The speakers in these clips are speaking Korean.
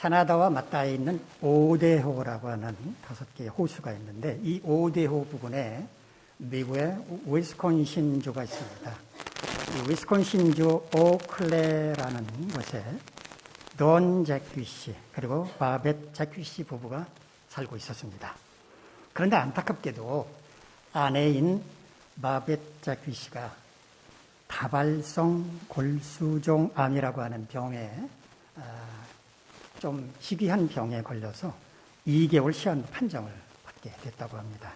캐나다와 맞닿아 있는 오대호라고 하는 다섯 개의 호수가 있는데 이 오대호 부근에 미국의 위스콘신주가 있습니다. 이 위스콘신주 오클레라는 곳에 돈 제퀴 씨 그리고 바벳 제퀴 씨 부부가 살고 있었습니다. 그런데 안타깝게도 아내인 바벳 제퀴 씨가 다발성 골수종 암이라고 하는 병에 아, 좀 희귀한 병에 걸려서 2개월 시한 판정을 받게 됐다고 합니다.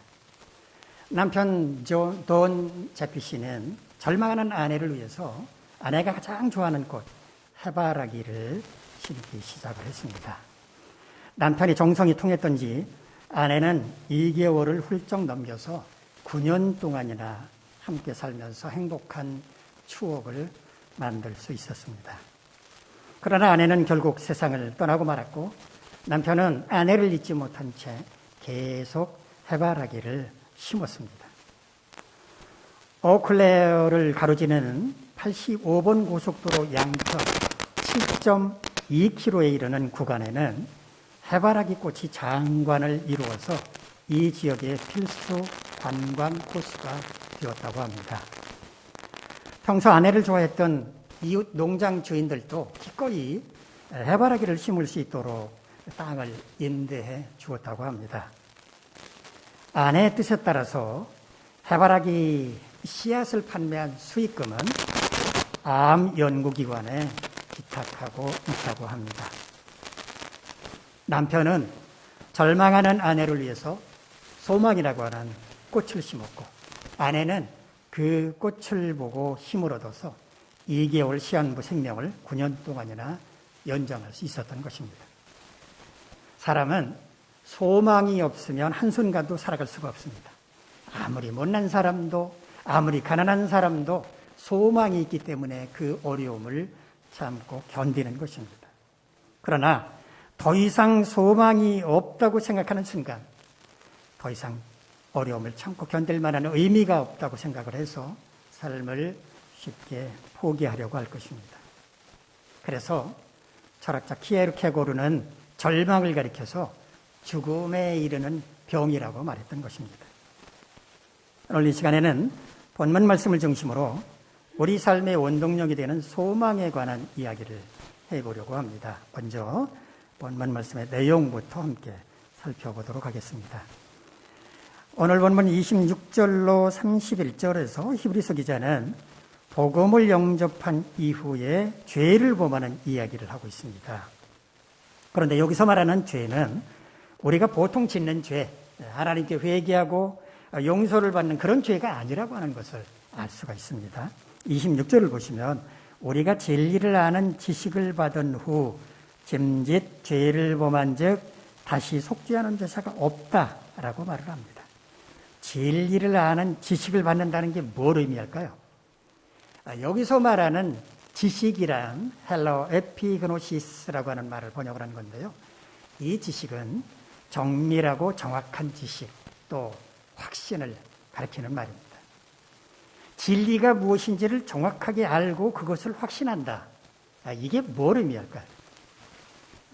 남편 조, 돈 제피 씨는 절망하는 아내를 위해서 아내가 가장 좋아하는 꽃 해바라기를 심기 시작을 했습니다. 남편이 정성이 통했던지 아내는 2개월을 훌쩍 넘겨서 9년 동안이나 함께 살면서 행복한 추억을 만들 수 있었습니다. 그러나 아내는 결국 세상을 떠나고 말았고 남편은 아내를 잊지 못한 채 계속 해바라기를 심었습니다. 오클레어를 가로지는 85번 고속도로 양편 7.2km에 이르는 구간에는 해바라기 꽃이 장관을 이루어서 이 지역의 필수 관광 코스가 되었다고 합니다. 평소 아내를 좋아했던 이웃 농장 주인들도 기꺼이 해바라기를 심을 수 있도록 땅을 임대해 주었다고 합니다. 아내의 뜻에 따라서 해바라기 씨앗을 판매한 수익금은 암 연구기관에 기탁하고 있다고 합니다. 남편은 절망하는 아내를 위해서 소망이라고 하는 꽃을 심었고 아내는 그 꽃을 보고 힘을 얻어서 2개월 시한부 생명을 9년 동안이나 연장할 수 있었던 것입니다. 사람은 소망이 없으면 한순간도 살아갈 수가 없습니다. 아무리 못난 사람도, 아무리 가난한 사람도 소망이 있기 때문에 그 어려움을 참고 견디는 것입니다. 그러나 더 이상 소망이 없다고 생각하는 순간, 더 이상 어려움을 참고 견딜 만한 의미가 없다고 생각을 해서 삶을 쉽게 포기하려고 할 것입니다. 그래서 철학자 키에르케고르는 절망을 가리켜서 죽음에 이르는 병이라고 말했던 것입니다. 오늘 이 시간에는 본문 말씀을 중심으로 우리 삶의 원동력이 되는 소망에 관한 이야기를 해보려고 합니다. 먼저 본문 말씀의 내용부터 함께 살펴보도록 하겠습니다. 오늘 본문 26절로 31절에서 히브리서 기자는 복음을 영접한 이후에 죄를 범하는 이야기를 하고 있습니다. 그런데 여기서 말하는 죄는 우리가 보통 짓는 죄, 하나님께 회개하고 용서를 받는 그런 죄가 아니라고 하는 것을 알 수가 있습니다. 26절을 보시면 우리가 진리를 아는 지식을 받은 후 짐짓 죄를 범한 즉 다시 속죄하는 제사가 없다라고 말을 합니다. 진리를 아는 지식을 받는다는 게 뭘 의미할까요? 아, 여기서 말하는 지식이란 헬러 에피그노시스라고 하는 말을 번역을 한 건데요. 이 지식은 정밀하고 정확한 지식 또 확신을 가리키는 말입니다. 진리가 무엇인지를 정확하게 알고 그것을 확신한다. 아, 이게 뭘 의미할까요?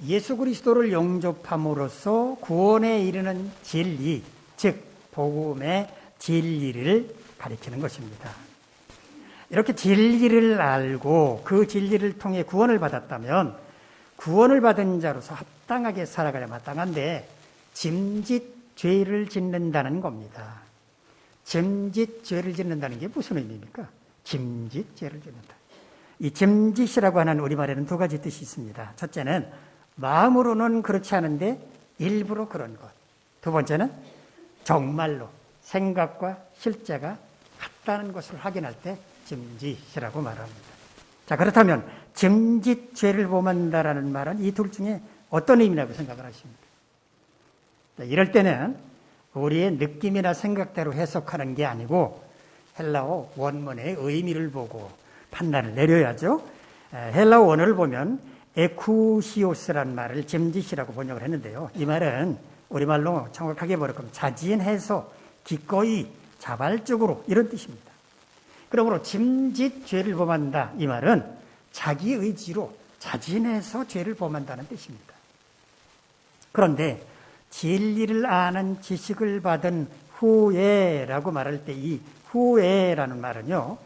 예수 그리스도를 영접함으로써 구원에 이르는 진리, 즉 복음의 진리를 가리키는 것입니다. 이렇게 진리를 알고 그 진리를 통해 구원을 받았다면 구원을 받은 자로서 합당하게 살아가야 마땅한데 짐짓 죄를 짓는다는 겁니다. 짐짓 죄를 짓는다는 게 무슨 의미입니까? 짐짓 죄를 짓는다. 이 짐짓이라고 하는 우리말에는 두 가지 뜻이 있습니다. 첫째는 마음으로는 그렇지 않은데 일부러 그런 것. 두 번째는 정말로 생각과 실제가 같다는 것을 확인할 때 짐짓이라고 말합니다. 자, 그렇다면 짐짓 죄를 범한다라는 말은 이 둘 중에 어떤 의미라고 생각을 하십니까? 이럴 때는 우리의 느낌이나 생각대로 해석하는 게 아니고 헬라어 원문의 의미를 보고 판단을 내려야죠. 헬라어 원어를 보면 에쿠시오스라는 말을 짐짓이라고 번역을 했는데요. 이 말은 우리말로 정확하게 뭐랄까 자진해서 기꺼이 자발적으로 이런 뜻입니다. 그러므로 짐짓 죄를 범한다 이 말은 자기 의지로 자진해서 죄를 범한다는 뜻입니다. 그런데 진리를 아는 지식을 받은 후에라고 말할 때 이 후에라는 말은요,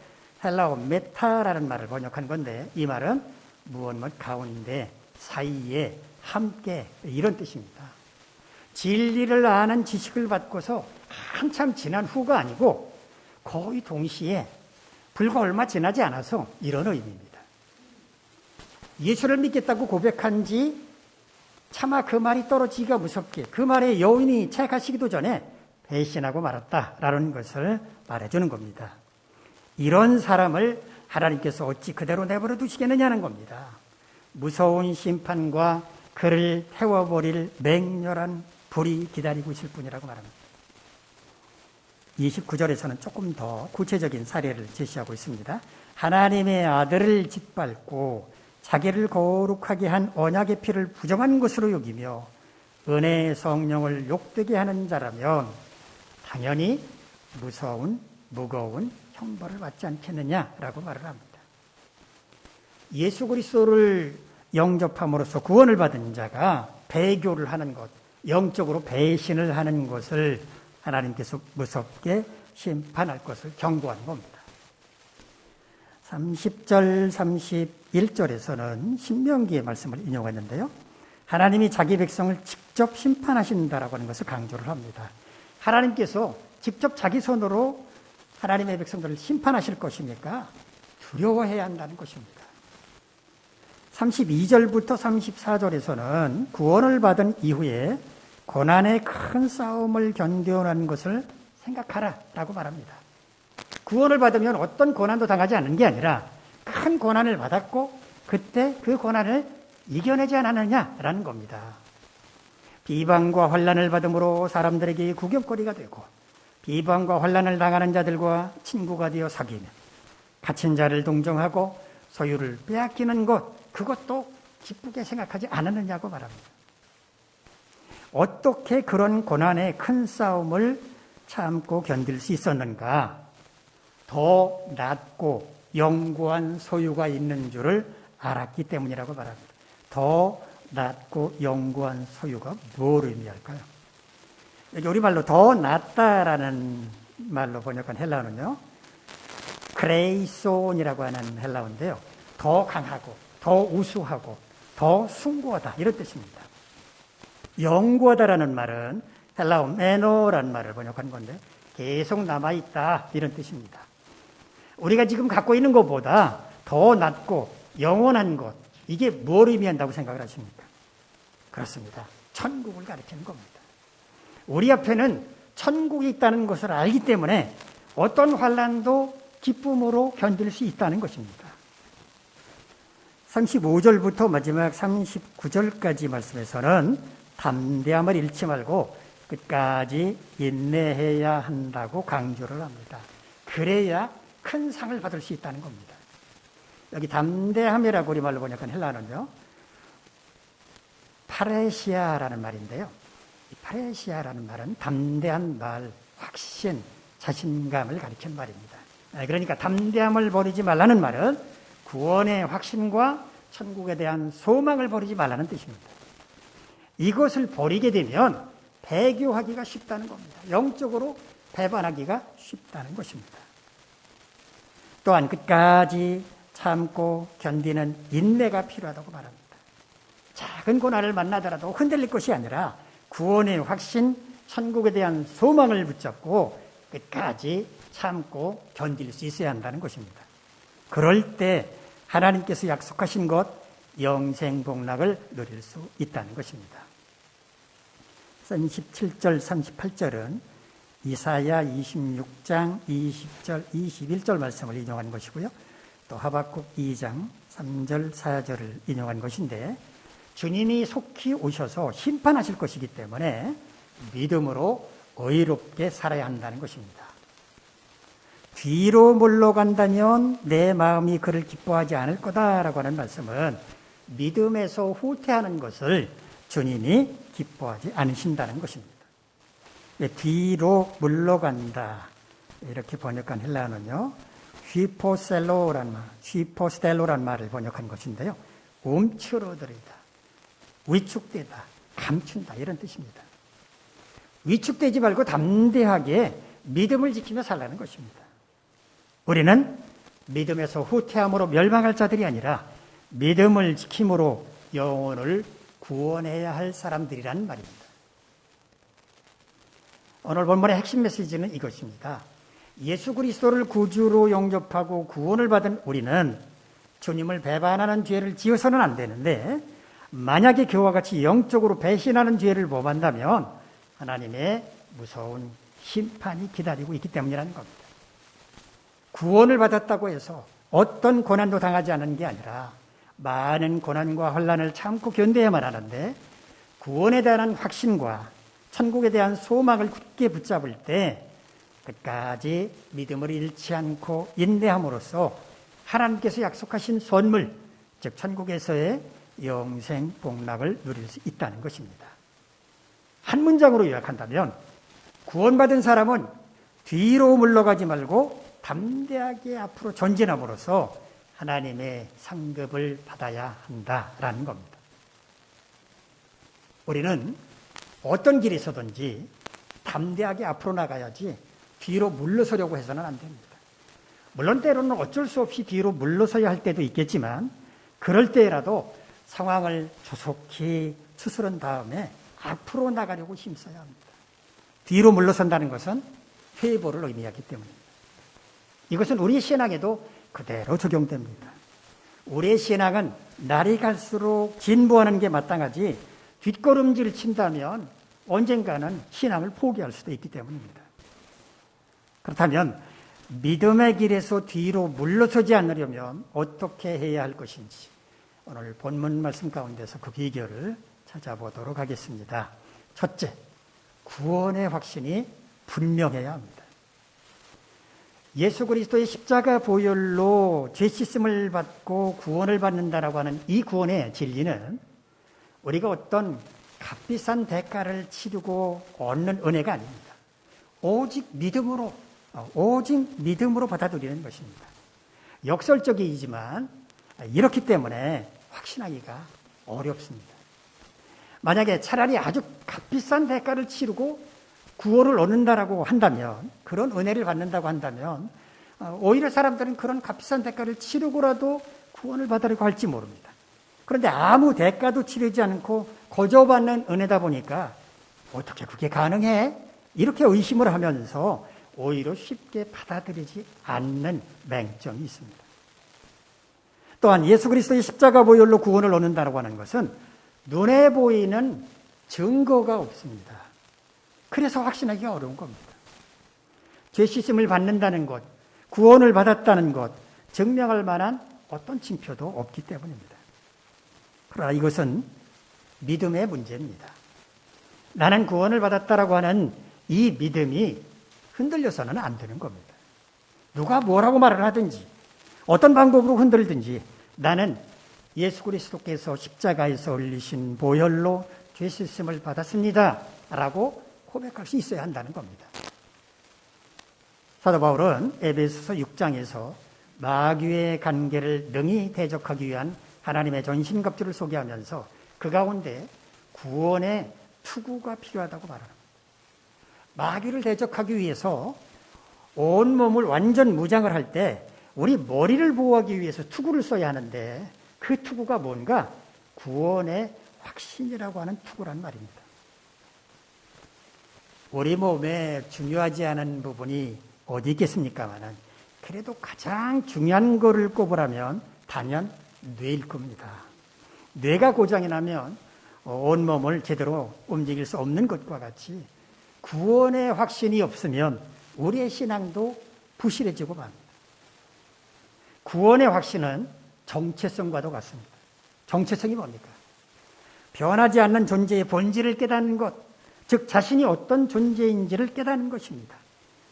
헬라어 메타라는 말을 번역한 건데 이 말은 무엇 뭐 가운데 사이에 함께 이런 뜻입니다. 진리를 아는 지식을 받고서 한참 지난 후가 아니고 거의 동시에 불과 얼마 지나지 않아서 이런 의미입니다. 예수를 믿겠다고 고백한 지 차마 그 말이 떨어지기가 무섭게 그 말에 여인이 채가시기도 전에 배신하고 말았다라는 것을 말해주는 겁니다. 이런 사람을 하나님께서 어찌 그대로 내버려 두시겠느냐는 겁니다. 무서운 심판과 그를 태워버릴 맹렬한 불이 기다리고 있을 뿐이라고 말합니다. 29절에서는 조금 더 구체적인 사례를 제시하고 있습니다. 하나님의 아들을 짓밟고 자기를 거룩하게 한 언약의 피를 부정한 것으로 여기며 은혜의 성령을 욕되게 하는 자라면 당연히 무서운 무거운 형벌을 받지 않겠느냐라고 말을 합니다. 예수 그리스도를 영접함으로써 구원을 받은 자가 배교를 하는 것, 영적으로 배신을 하는 것을 하나님께서 무섭게 심판할 것을 경고하는 겁니다. 30절, 31절에서는 신명기의 말씀을 인용했는데요. 하나님이 자기 백성을 직접 심판하신다라고 하는 것을 강조를 합니다. 하나님께서 직접 자기 손으로 하나님의 백성들을 심판하실 것이니까 두려워해야 한다는 것입니다. 32절부터 34절에서는 구원을 받은 이후에 고난의 큰 싸움을 견뎌낸 것을 생각하라 라고 말합니다. 구원을 받으면 어떤 고난도 당하지 않는 게 아니라 큰 고난을 받았고 그때 그 고난을 이겨내지 않았느냐라는 겁니다. 비방과 환란을 받음으로 사람들에게 구경거리가 되고 비방과 환란을 당하는 자들과 친구가 되어 사귀며 갇힌 자를 동정하고 소유를 빼앗기는 것 그것도 기쁘게 생각하지 않았느냐고 말합니다. 어떻게 그런 고난의 큰 싸움을 참고 견딜 수 있었는가? 더 낮고 영구한 소유가 있는 줄을 알았기 때문이라고 말합니다. 더 낮고 영구한 소유가 뭘 의미할까요? 여기 우리말로 더 낫다라는 말로 번역한 헬라어는요. 크레이손이라고 하는 헬라어인데요. 더 강하고 더 우수하고 더 숭고하다 이런 뜻입니다. 영구하다라는 말은 헬라어 메노라는 말을 번역한 건데 계속 남아 있다 이런 뜻입니다. 우리가 지금 갖고 있는 것보다 더 낫고 영원한 것 이게 뭘 의미한다고 생각을 하십니까? 그렇습니다. 천국을 가리키는 겁니다. 우리 앞에는 천국이 있다는 것을 알기 때문에 어떤 환란도 기쁨으로 견딜 수 있다는 것입니다. 35절부터 마지막 39절까지 말씀에서는 담대함을 잃지 말고 끝까지 인내해야 한다고 강조를 합니다. 그래야 큰 상을 받을 수 있다는 겁니다. 여기 담대함이라고 우리말로 번역한 헬라는요. 파레시아라는 말인데요. 파레시아라는 말은 담대한 말, 확신, 자신감을 가리키는 말입니다. 아, 그러니까 담대함을 버리지 말라는 말은 구원의 확신과 천국에 대한 소망을 버리지 말라는 뜻입니다. 이것을 버리게 되면 배교하기가 쉽다는 겁니다. 영적으로 배반하기가 쉽다는 것입니다. 또한 끝까지 참고 견디는 인내가 필요하다고 말합니다. 작은 고난을 만나더라도 흔들릴 것이 아니라 구원의 확신, 천국에 대한 소망을 붙잡고 끝까지 참고 견딜 수 있어야 한다는 것입니다. 그럴 때 하나님께서 약속하신 것 영생 복락을 누릴 수 있다는 것입니다. 17절, 38절은 이사야 26장 20절, 21절 말씀을 인용한 것이고요. 또 하박국 2장 3절, 4절을 인용한 것인데 주님이 속히 오셔서 심판하실 것이기 때문에 믿음으로 의롭게 살아야 한다는 것입니다. 뒤로 물러간다면 내 마음이 그를 기뻐하지 않을 거다라고 하는 말씀은 믿음에서 후퇴하는 것을 주님이 기뻐하지 않으신다는 것입니다. 네, 뒤로 물러간다. 이렇게 번역한 헬라어는요, 휘포셀로란 말, 휘포스텔로란 말을 번역한 것인데요. 움츠러들이다. 위축되다. 감춘다 이런 뜻입니다. 위축되지 말고 담대하게 믿음을 지키며 살라는 것입니다. 우리는 믿음에서 후퇴함으로 멸망할 자들이 아니라 믿음을 지킴으로 영혼을 구원해야 할 사람들이란 말입니다. 오늘 본문의 핵심 메시지는 이것입니다. 예수 그리스도를 구주로 영접하고 구원을 받은 우리는 주님을 배반하는 죄를 지어서는 안 되는데 만약에 그와 같이 영적으로 배신하는 죄를 범한다면 하나님의 무서운 심판이 기다리고 있기 때문이라는 겁니다. 구원을 받았다고 해서 어떤 고난도 당하지 않은 게 아니라 많은 고난과 혼란을 참고 견뎌야만 하는데 구원에 대한 확신과 천국에 대한 소망을 굳게 붙잡을 때 끝까지 믿음을 잃지 않고 인내함으로써 하나님께서 약속하신 선물, 즉 천국에서의 영생 복락을 누릴 수 있다는 것입니다. 한 문장으로 요약한다면 구원받은 사람은 뒤로 물러가지 말고 담대하게 앞으로 전진함으로써 하나님의 상급을 받아야 한다라는 겁니다. 우리는 어떤 길이 있어든지 담대하게 앞으로 나가야지 뒤로 물러서려고 해서는 안 됩니다. 물론 때로는 어쩔 수 없이 뒤로 물러서야 할 때도 있겠지만 그럴 때라도 상황을 조속히 추스른 다음에 앞으로 나가려고 힘써야 합니다. 뒤로 물러선다는 것은 회보를 의미하기 때문입니다. 이것은 우리 신앙에도 그대로 적용됩니다. 우리의 신앙은 날이 갈수록 진보하는 게 마땅하지 뒷걸음질 친다면 언젠가는 신앙을 포기할 수도 있기 때문입니다. 그렇다면 믿음의 길에서 뒤로 물러서지 않으려면 어떻게 해야 할 것인지 오늘 본문 말씀 가운데서 그 비결을 찾아보도록 하겠습니다. 첫째, 구원의 확신이 분명해야 합니다. 예수 그리스도의 십자가 보혈로 죄 씻음을 받고 구원을 받는다라고 하는 이 구원의 진리는 우리가 어떤 값비싼 대가를 치르고 얻는 은혜가 아닙니다. 오직 믿음으로, 어, 오직 믿음으로 받아들이는 것입니다. 역설적이지만 이렇기 때문에 확신하기가 어렵습니다. 만약에 차라리 아주 값비싼 대가를 치르고 구원을 얻는다라고 한다면, 그런 은혜를 받는다고 한다면, 어, 오히려 사람들은 그런 값비싼 대가를 치르고라도 구원을 받으려고 할지 모릅니다. 그런데 아무 대가도 치르지 않고 거저받는 은혜다 보니까 어떻게 그게 가능해? 이렇게 의심을 하면서 오히려 쉽게 받아들이지 않는 맹점이 있습니다. 또한 예수 그리스도의 십자가 보혈로 구원을 얻는다고 하는 것은 눈에 보이는 증거가 없습니다. 그래서 확신하기가 어려운 겁니다. 죄 씻음을 받는다는 것, 구원을 받았다는 것, 증명할 만한 어떤 징표도 없기 때문입니다. 그러나 이것은 믿음의 문제입니다. 나는 구원을 받았다라고 하는 이 믿음이 흔들려서는 안 되는 겁니다. 누가 뭐라고 말을 하든지 어떤 방법으로 흔들든지 나는 예수 그리스도께서 십자가에서 흘리신 보혈로 죄 씻음을 받았습니다. 라고 고백할 수 있어야 한다는 겁니다. 사도 바울은 에베소서 6장에서 마귀의 관계를 능히 대적하기 위한 하나님의 전신갑주를 소개하면서 그 가운데 구원의 투구가 필요하다고 말합니다. 마귀를 대적하기 위해서 온 몸을 완전 무장을 할 때 우리 머리를 보호하기 위해서 투구를 써야 하는데 그 투구가 뭔가 구원의 확신이라고 하는 투구란 말입니다. 우리 몸에 중요하지 않은 부분이 어디 있겠습니까만은 그래도 가장 중요한 거를 꼽으라면 단연 뇌일 겁니다. 뇌가 고장이 나면 온 몸을 제대로 움직일 수 없는 것과 같이 구원의 확신이 없으면 우리의 신앙도 부실해지고 맙니다. 구원의 확신은 정체성과도 같습니다. 정체성이 뭡니까? 변하지 않는 존재의 본질을 깨닫는 것, 즉 자신이 어떤 존재인지를 깨닫는 것입니다.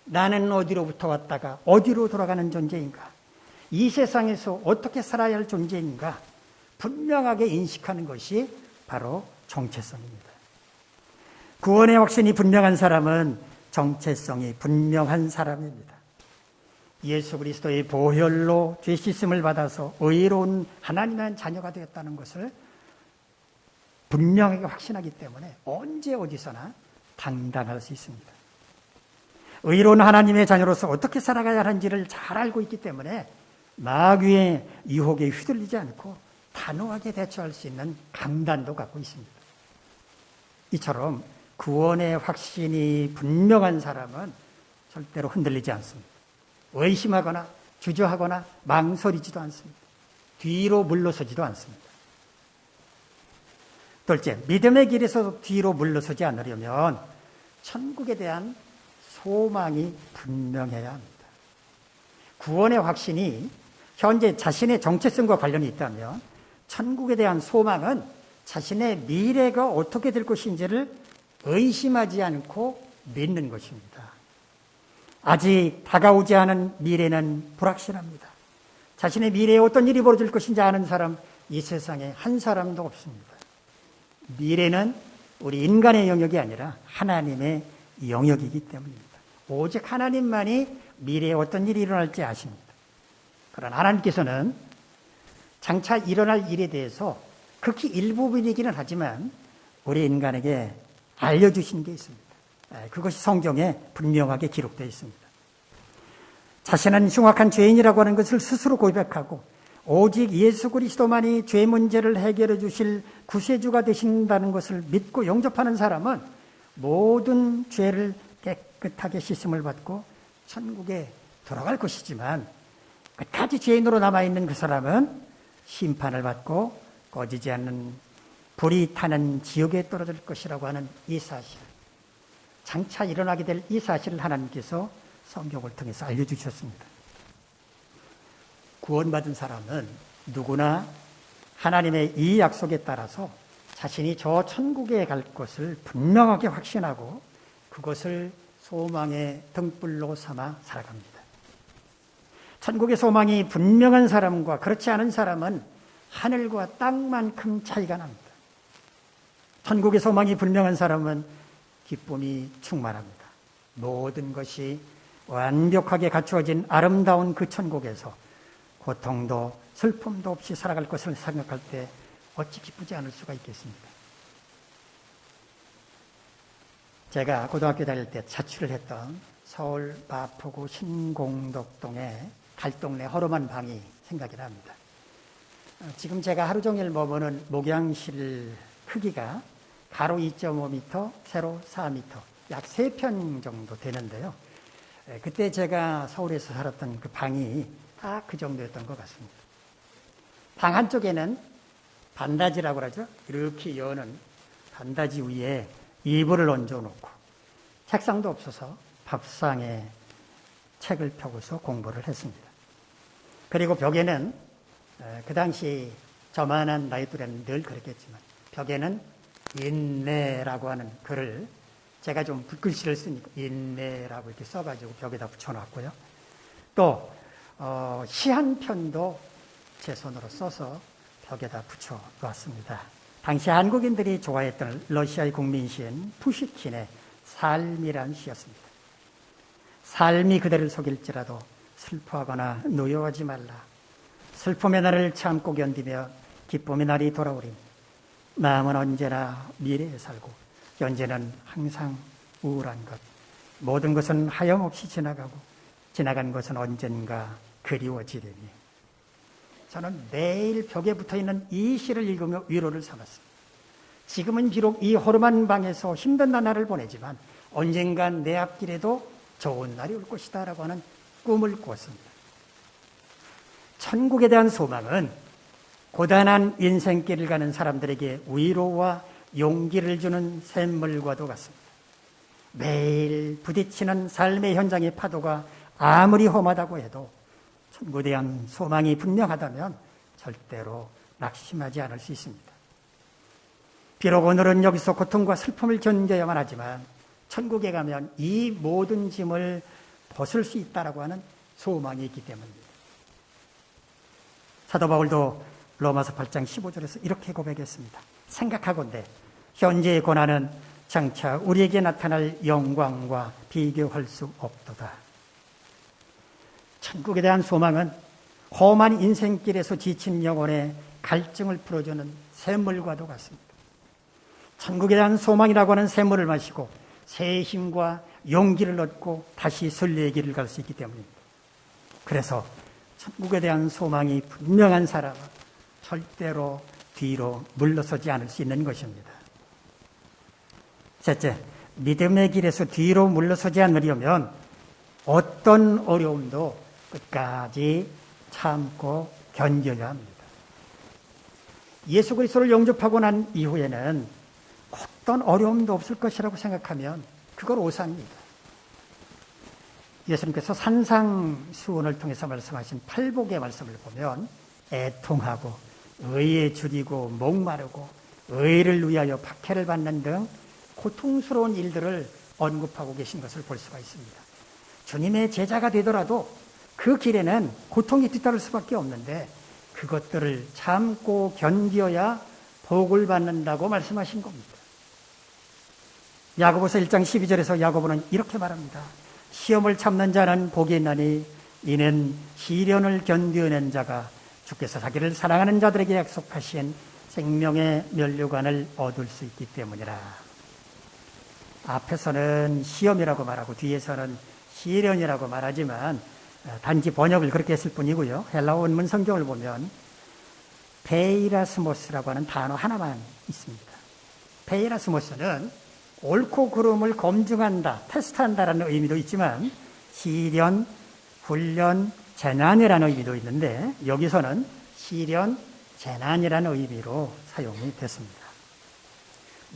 나는 어디로부터 왔다가 어디로 돌아가는 존재인가? 이 세상에서 어떻게 살아야 할 존재인가? 분명하게 인식하는 것이 바로 정체성입니다. 구원의 확신이 분명한 사람은 정체성이 분명한 사람입니다. 예수 그리스도의 보혈로 죄 씻음을 받아서 의로운 하나님의 자녀가 되었다는 것을 분명하게 확신하기 때문에 언제 어디서나 당당할 수 있습니다. 의로운 하나님의 자녀로서 어떻게 살아가야 하는지를 잘 알고 있기 때문에 마귀의 유혹에 휘둘리지 않고 단호하게 대처할 수 있는 강단도 갖고 있습니다. 이처럼 구원의 확신이 분명한 사람은 절대로 흔들리지 않습니다. 의심하거나 주저하거나 망설이지도 않습니다. 뒤로 물러서지도 않습니다. 둘째, 믿음의 길에서 뒤로 물러서지 않으려면 천국에 대한 소망이 분명해야 합니다. 구원의 확신이 현재 자신의 정체성과 관련이 있다면 천국에 대한 소망은 자신의 미래가 어떻게 될 것인지를 의심하지 않고 믿는 것입니다. 아직 다가오지 않은 미래는 불확실합니다. 자신의 미래에 어떤 일이 벌어질 것인지 아는 사람 이 세상에 한 사람도 없습니다. 미래는 우리 인간의 영역이 아니라 하나님의 영역이기 때문입니다. 오직 하나님만이 미래에 어떤 일이 일어날지 아십니다. 그러나 하나님께서는 장차 일어날 일에 대해서 극히 일부분이기는 하지만 우리 인간에게 알려주신 게 있습니다. 그것이 성경에 분명하게 기록되어 있습니다. 자신은 흉악한 죄인이라고 하는 것을 스스로 고백하고 오직 예수 그리스도만이 죄 문제를 해결해 주실 구세주가 되신다는 것을 믿고 영접하는 사람은 모든 죄를 깨끗하게 씻음을 받고 천국에 들어갈 것이지만 끝까지 죄인으로 남아있는 그 사람은 심판을 받고 꺼지지 않는 불이 타는 지옥에 떨어질 것이라고 하는 이 사실. 장차 일어나게 될 이 사실을 하나님께서 성경을 통해서 알려주셨습니다. 구원받은 사람은 누구나 하나님의 이 약속에 따라서 자신이 저 천국에 갈 것을 분명하게 확신하고 그것을 소망의 등불로 삼아 살아갑니다. 천국의 소망이 분명한 사람과 그렇지 않은 사람은 하늘과 땅만큼 차이가 납니다. 천국의 소망이 분명한 사람은 기쁨이 충만합니다. 모든 것이 완벽하게 갖추어진 아름다운 그 천국에서 고통도 슬픔도 없이 살아갈 것을 생각할 때 어찌 기쁘지 않을 수가 있겠습니까? 제가 고등학교 다닐 때 자취를 했던 서울 마포구 신공덕동의 갈동네 허름한 방이 생각이 납니다. 어, 지금 제가 하루 종일 머무는 목양실 크기가 가로 2.5m, 세로 4m, 약 3편 정도 되는데요. 그때 제가 서울에서 살았던 그 방이 딱 그 정도였던 것 같습니다. 방 한쪽에는 반다지라고 그러죠. 이렇게 여는 반다지 위에 이불을 얹어놓고 책상도 없어서 밥상에 책을 펴고서 공부를 했습니다. 그리고 벽에는 그 당시 저만한 나이 또래는 늘 그랬겠지만 벽에는 인내라고 하는 글을 제가 좀 붓글씨를 쓰니까 인내라고 이렇게 써가지고 벽에다 붙여놨고요. 또 어, 시 한 편도 제 손으로 써서 벽에다 붙여놨습니다. 당시 한국인들이 좋아했던 러시아의 국민시인 푸시킨의 삶이란 시였습니다. 삶이 그대를 속일지라도 슬퍼하거나 노여워하지 말라. 슬픔의 날을 참고 견디며 기쁨의 날이 돌아오리. 마음은 언제나 미래에 살고 현재는 항상 우울한 것. 모든 것은 하염없이 지나가고 지나간 것은 언젠가 그리워지리니. 저는 매일 벽에 붙어 있는 이 시를 읽으며 위로를 삼았습니다. 지금은 비록 이 호름한 방에서 힘든 나날을 보내지만 언젠간 내 앞길에도 좋은 날이 올 것이다 라고 하는 꿈을 꾸었습니다. 천국에 대한 소망은 고단한 인생길을 가는 사람들에게 위로와 용기를 주는 샘물과도 같습니다. 매일 부딪히는 삶의 현장의 파도가 아무리 험하다고 해도 천국에 대한 소망이 분명하다면 절대로 낙심하지 않을 수 있습니다. 비록 오늘은 여기서 고통과 슬픔을 견뎌야만 하지만 천국에 가면 이 모든 짐을 벗을 수 있다라고 하는 소망이 있기 때문입니다. 사도 바울도 로마서 8장 15절에서 이렇게 고백했습니다. 생각하건대 현재의 고난은 장차 우리에게 나타날 영광과 비교할 수 없도다. 천국에 대한 소망은 험한 인생길에서 지친 영혼의 갈증을 풀어주는 샘물과도 같습니다. 천국에 대한 소망이라고 하는 샘물을 마시고 새 힘과 용기를 얻고 다시 순례의 길을 갈 수 있기 때문입니다. 그래서 천국에 대한 소망이 분명한 사람은 절대로 뒤로 물러서지 않을 수 있는 것입니다. 셋째, 믿음의 길에서 뒤로 물러서지 않으려면 어떤 어려움도 끝까지 참고 견뎌야 합니다. 예수 그리스도를 영접하고 난 이후에는 어떤 어려움도 없을 것이라고 생각하면 그걸 오산입니다. 예수님께서 산상수훈을 통해서 말씀하신 팔복의 말씀을 보면 애통하고 의에 줄이고 목마르고 의를 위하여 박해를 받는 등 고통스러운 일들을 언급하고 계신 것을 볼 수가 있습니다. 주님의 제자가 되더라도 그 길에는 고통이 뒤따를 수밖에 없는데 그것들을 참고 견디어야 복을 받는다고 말씀하신 겁니다. 야고보서 1장 12절에서 야고보는 이렇게 말합니다. 시험을 참는 자는 복이 있나니 이는 시련을 견디어낸 자가 주께서 자기를 사랑하는 자들에게 약속하신 생명의 면류관을 얻을 수 있기 때문이라. 앞에서는 시험이라고 말하고 뒤에서는 시련이라고 말하지만 단지 번역을 그렇게 했을 뿐이고요. 헬라어 원문 성경을 보면 베이라스모스라고 하는 단어 하나만 있습니다. 베이라스모스는 옳고 그름을 검증한다, 테스트한다라는 의미도 있지만 시련, 훈련, 재난이라는 의미도 있는데 여기서는 시련, 재난이라는 의미로 사용이 됐습니다.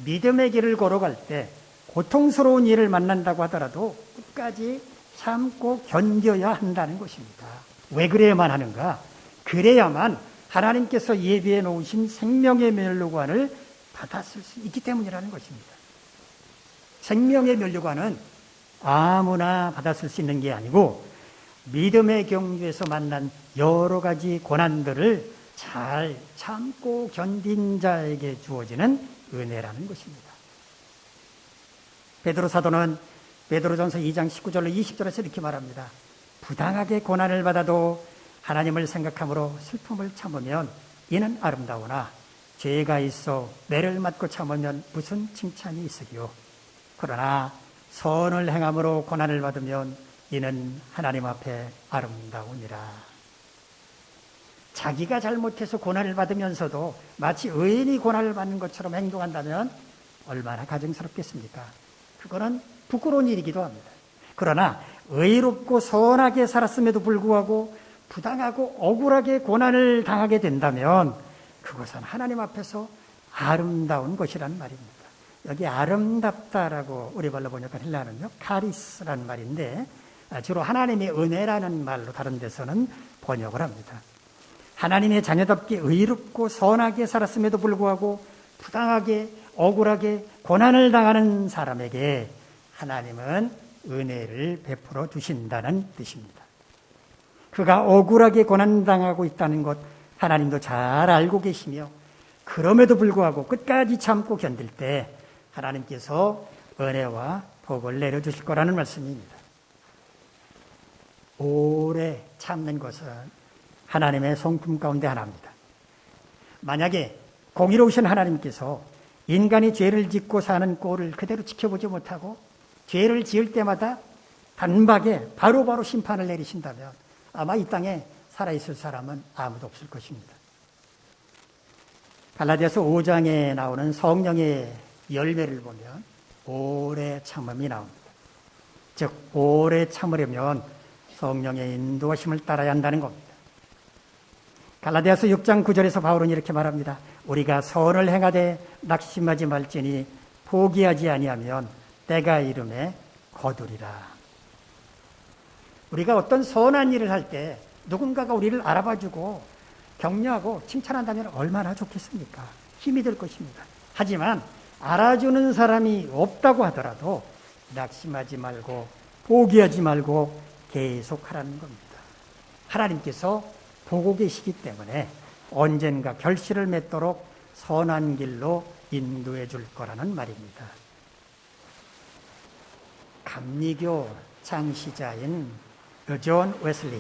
믿음의 길을 걸어갈 때 고통스러운 일을 만난다고 하더라도 끝까지 참고 견뎌야 한다는 것입니다. 왜 그래야만 하는가? 그래야만 하나님께서 예비해 놓으신 생명의 멸류관을 받았을 수 있기 때문이라는 것입니다. 생명의 멸류관은 아무나 받았을 수 있는 게 아니고 믿음의 경주에서 만난 여러 가지 고난들을 잘 참고 견딘 자에게 주어지는 은혜라는 것입니다. 베드로 사도는 베드로전서 2장 19절로 20절에서 이렇게 말합니다. 부당하게 고난을 받아도 하나님을 생각함으로 슬픔을 참으면 이는 아름다우나 죄가 있어 매를 맞고 참으면 무슨 칭찬이 있으리요. 그러나 선을 행함으로 고난을 받으면 이는 하나님 앞에 아름다우니라. 자기가 잘못해서 고난을 받으면서도 마치 의인이 고난을 받는 것처럼 행동한다면 얼마나 가증스럽겠습니까? 그거는 부끄러운 일이기도 합니다. 그러나 의롭고 선하게 살았음에도 불구하고 부당하고 억울하게 고난을 당하게 된다면 그것은 하나님 앞에서 아름다운 것이라는 말입니다. 여기 아름답다라고 우리 말로 번역한 헬라는요, 카리스라는 말인데 주로 하나님의 은혜라는 말로 다른 데서는 번역을 합니다. 하나님의 자녀답게 의롭고 선하게 살았음에도 불구하고 부당하게 억울하게 고난을 당하는 사람에게 하나님은 은혜를 베풀어 주신다는 뜻입니다. 그가 억울하게 고난당하고 있다는 것 하나님도 잘 알고 계시며 그럼에도 불구하고 끝까지 참고 견딜 때 하나님께서 은혜와 복을 내려주실 거라는 말씀입니다. 오래 참는 것은 하나님의 성품 가운데 하나입니다. 만약에 공의로우신 하나님께서 인간이 죄를 짓고 사는 꼴을 그대로 지켜보지 못하고 죄를 지을 때마다 단박에 바로바로 바로 심판을 내리신다면 아마 이 땅에 살아있을 사람은 아무도 없을 것입니다. 갈라디아서 5장에 나오는 성령의 열매를 보면 오래 참음이 나옵니다. 즉 오래 참으려면 성령의 인도하심을 따라야 한다는 겁니다. 갈라디아서 6장 9절에서 바울은 이렇게 말합니다. 우리가 선을 행하되 낙심하지 말지니 포기하지 아니하면 때가 이름에 거두리라. 우리가 어떤 선한 일을 할 때 누군가가 우리를 알아봐주고 격려하고 칭찬한다면 얼마나 좋겠습니까? 힘이 될 것입니다. 하지만 알아주는 사람이 없다고 하더라도 낙심하지 말고 포기하지 말고 계속 하라는 겁니다. 하나님께서 보고 계시기 때문에 언젠가 결실을 맺도록 선한 길로 인도해 줄 거라는 말입니다. 감리교 창시자인 존 웨슬리.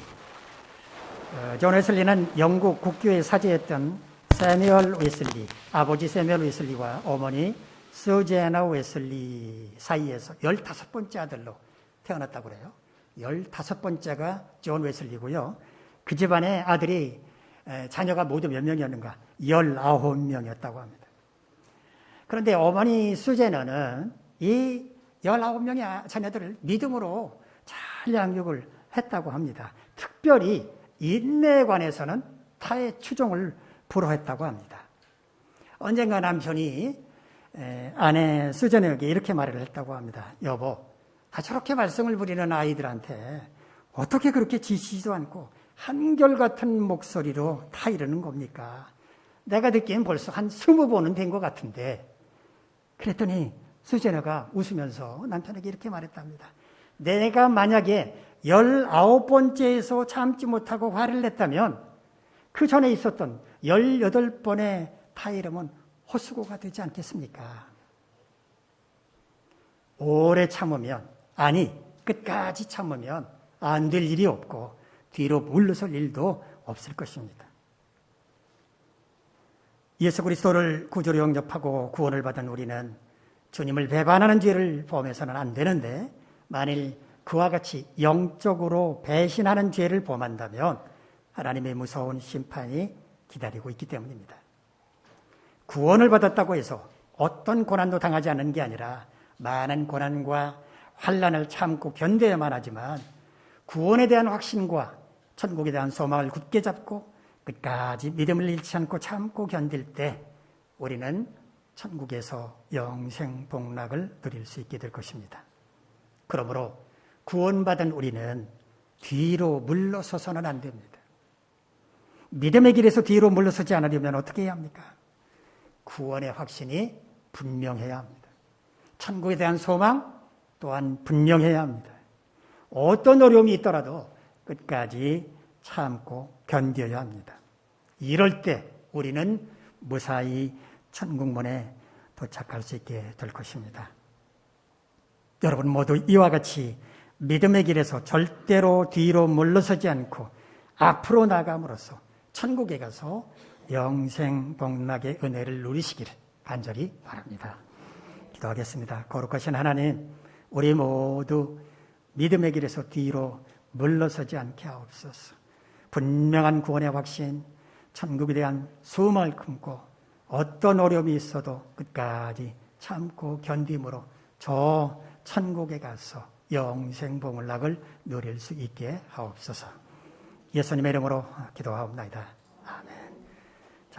어, 존 웨슬리는 영국 국교의 사제였던 세뮤얼 웨슬리, 아버지 세뮤얼 웨슬리와 어머니 서제나 웨슬리 사이에서 15번째 아들로 태어났다고 그래요. 15번째가 존 웨슬리고요. 그 집안에 아들이 에, 자녀가 모두 몇 명이었는가? 19명이었다고 합니다. 그런데 어머니 수제너는 이 19명의 자녀들을 믿음으로 잘 양육을 했다고 합니다. 특별히 인내에 관해서는 타의 추종을 불허했다고 합니다. 언젠가 남편이 에, 아내 수제너에게 이렇게 말을 했다고 합니다. 여보, 아, 저렇게 말썽을 부리는 아이들한테 어떻게 그렇게 지시지도 않고 한결같은 목소리로 다 이러는 겁니까? 내가 듣기엔 벌써 한 스무 번은 된 것 같은데. 그랬더니 수제너가 웃으면서 남편에게 이렇게 말했답니다. 내가 만약에 열아홉 번째에서 참지 못하고 화를 냈다면 그 전에 있었던 열여덟 번의 타이름은 헛수고가 되지 않겠습니까? 오래 참으면, 아니, 끝까지 참으면 안 될 일이 없고 뒤로 물러설 일도 없을 것입니다. 예수 그리스도를 구주로 영접하고 구원을 받은 우리는 주님을 배반하는 죄를 범해서는 안 되는데 만일 그와 같이 영적으로 배신하는 죄를 범한다면 하나님의 무서운 심판이 기다리고 있기 때문입니다. 구원을 받았다고 해서 어떤 고난도 당하지 않는 게 아니라 많은 고난과 환란을 참고 견뎌야만 하지만 구원에 대한 확신과 천국에 대한 소망을 굳게 잡고 끝까지 믿음을 잃지 않고 참고 견딜 때 우리는 천국에서 영생 복락을 누릴 수 있게 될 것입니다. 그러므로 구원받은 우리는 뒤로 물러서서는 안 됩니다. 믿음의 길에서 뒤로 물러서지 않으려면 어떻게 해야 합니까? 구원의 확신이 분명해야 합니다. 천국에 대한 소망 또한 분명해야 합니다. 어떤 어려움이 있더라도 끝까지 참고 견뎌야 합니다. 이럴 때 우리는 무사히 천국문에 도착할 수 있게 될 것입니다. 여러분 모두 이와 같이 믿음의 길에서 절대로 뒤로 물러서지 않고 앞으로 나감으로써 천국에 가서 영생 복락의 은혜를 누리시기를 간절히 바랍니다. 기도하겠습니다. 거룩하신 하나님, 우리 모두 믿음의 길에서 뒤로 물러서지 않게 하옵소서. 분명한 구원의 확신, 천국에 대한 소망을 품고 어떤 어려움이 있어도 끝까지 참고 견딤으로 저 천국에 가서 영생 복락을 누릴 수 있게 하옵소서. 예수님의 이름으로 기도하옵나이다.